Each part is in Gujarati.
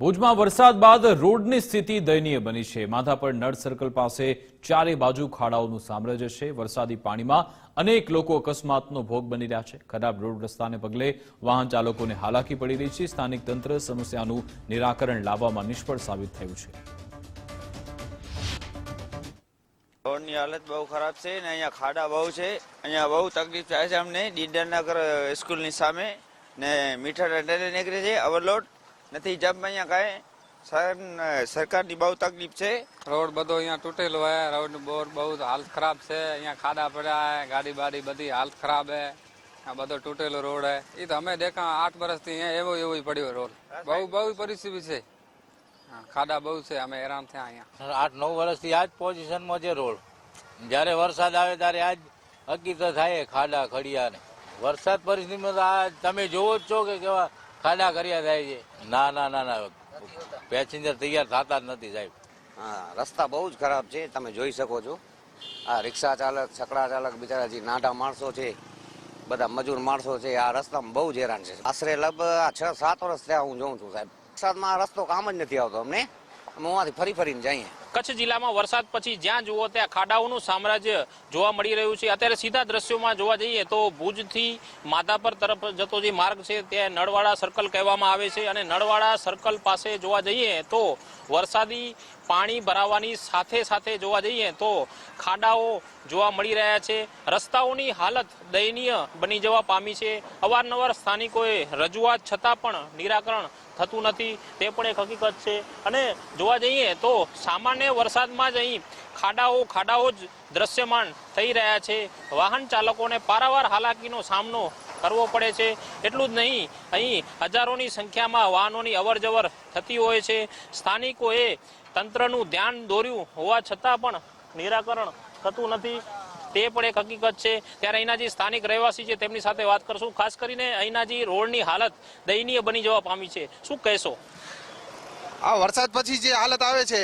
ભુજમાં વરસાદ બાદ રોડની સ્થિતિ દયનીય બની છે. માધાપર નળ સર્કલ પાસે ચારે બાજુ ખાડાઓનું સામ્રાજ્ય છે. વરસાદી પાણીમાં અનેક લોકો અકસ્માતનો ભોગ બની રહ્યા છે. ખરાબ રોડ રસ્તાને પગલે વાહન ચાલકોને હાલાકી પડી રહી છે. સ્થાનિક તંત્ર સમસ્યાનું નિરાકરણ લાવવામાં નિષ્ફળ સાબિત થયું છે. રોડની હાલત બહુ ખરાબ છે ને અહીંયા ખાડા બહુ છે. અહીંયા બહુ તકલીફ થાય છે અમને. દીડરનગર સ્કૂલની સામે ને મીઠા નીકળે છે. ઓવરલોડ નથી જબ અહીંયા કાંઈ સર- સરકારની બહુ તકલીફ છે. રોડ બધો અહીંયા તૂટેલો હે રોડ બોર બહુ હાલત ખરાબ છે. અહીંયા ખાડા પડ્યા હે ગાડી બાડી બધી હાલત ખરાબ હે. આ બધો તૂટેલો રોડ હે. એ તો અમે દેખા આઠ વર્ષથી અહીંયા એવો એવો પડ્યો રોડ. બહુ બહુ પરિસ્થિતિ છે. હા, ખાડા બહુ છે અમે હેરાન થયા અહીંયા. આઠ નવ વર્ષથી આ જ પોઝિશનમાં છે રોડ. જ્યારે વરસાદ આવે ત્યારે આ જ હકીકત થાય ખાડા ખડિયા ને વરસાદ પરિસ્થિતિમાં તો આ તમે જોવો જ છો કે કેવા ખાડા કર્યા થાય છે. ના ના ના ના. પેસેન્જર તૈયાર થતા જ નથી સાહેબ. હા, રસ્તા બહુ જ ખરાબ છે, તમે જોઈ શકો છો. આ રિક્ષા ચાલક, છકડા ચાલક બિચારા જે નાના માણસો છે, બધા મજૂર માણસો છે, આ રસ્તામાં બહુ જ હેરાન છે. આશરે લગભગ છ, સાત વર્ષ થયા હું જોઉં છું સાહેબ. વરસાદમાં આ રસ્તો કામ જ નથી આવતો અમને. ફરી ફરીને જઈએ. કચ્છ જિલ્લામાં વરસાદ પછી જ્યાં જુઓ ત્યાં ખાડાઓનું સામ્રાજ્ય જોવા મળી રહ્યું છે. અત્યારે સીધા દ્રશ્યોમાં જોવા જઈએ તો ભુજથી માધાપર તરફ જતો જે માર્ગ છે ત્યાં નળવાડા સર્કલ કહેવામાં આવે છે અને નળવાડા સર્કલ પાસે જોવા જઈએ તો વરસાદી પાણી ભરાવાની સાથે સાથે જોવા જઈએ તો ખાડાઓ જોવા મળી રહ્યા છે. રસ્તાઓની હાલત દયનીય બની જવા પામી છે. અવારનવાર સ્થાનિકોએ રજૂઆત છતાં પણ નિરાકરણ થતું નથી, તે પણ એક હકીકત છે. અને જોવા જઈએ તો સામાન્ય વરસાદમાં જ અહીં ખાડાઓ ખાડાઓ જ દ્રશ્યમાન થઈ રહ્યા છે. વાહન ચાલકોને પારાવાર હાલાકીનો સામનો કરવો પડે છે. એટલું જ નહીં, અહીં હજારોની સંખ્યામાં વાહનોની અવરજવર થતી હોય છે. સ્થાનિકોએ તંત્રનું ધ્યાન દોર્યું હોવા છતાં પણ નિરાકરણ થતું નથી. તે પણ એક હકીકત છે. ત્યારે અહીંના જે સ્થાનિક રહેવાસી છે, તેમની સાથે વાત કરશું. ખાસ કરીને અહીંના જે રોડની હાલત દયનીય બની જવા પામી છે. શું કહેશો? આ વરસાદ પછી જે હાલત આવે છે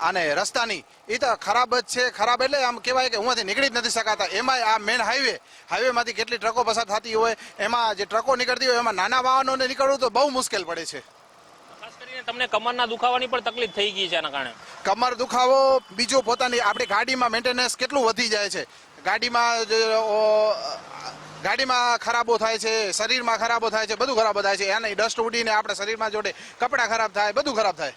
આને રસ્તાની એ તો ખરાબ જ છે. ખરાબ એટલે આમ કહેવાય કે હુંથી નીકળી જ નથી શકાતા. એમાં આ મેન હાઈવે, હાઈવેમાંથી કેટલી ટ્રકો પસાર થતી હોય, એમાં જે ટ્રકો નીકળતી હોય, એમાં નાના વાહનોને નીકળવું તો બહુ મુશ્કેલ પડે છે. તમને કમરના દુખાવાની પણ તકલીફ થઈ ગઈ છે આના કારણે. કમર દુખાવો, બીજો પોતાની આપણી ગાડીમાં મેન્ટેનન્સ કેટલું વધી જાય છે? ગાડીમાં ગાડીમાં ખરાબો થાય છે, શરીરમાં ખરાબો થાય છે, બધું ખરાબ થાય છે. એની ડસ્ટ ઉડીને આપણે શરીરમાં જોડે કપડાં ખરાબ થાય, બધું ખરાબ થાય.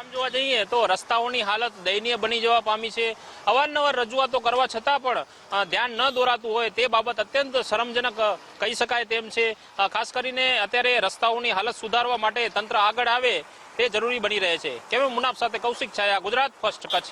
આમ જોવા જઈએ તો રસ્તાઓની હાલત દયનીય બની જવા પામી છે. અવારનવાર રજૂઆતો કરવા છતાં પણ ધ્યાન ન દોરાતું હોય તે બાબત અત્યંત શરમજનક કહી શકાય તેમ છે. ખાસ કરીને અત્યારે રસ્તાઓની હાલત સુધારવા માટે તંત્ર આગળ આવે તે જરૂરી બની રહે છે. કેમ મુનાફ સાથે કૌશિક છાયા, ગુજરાત ફર્સ્ટ કચ્છ.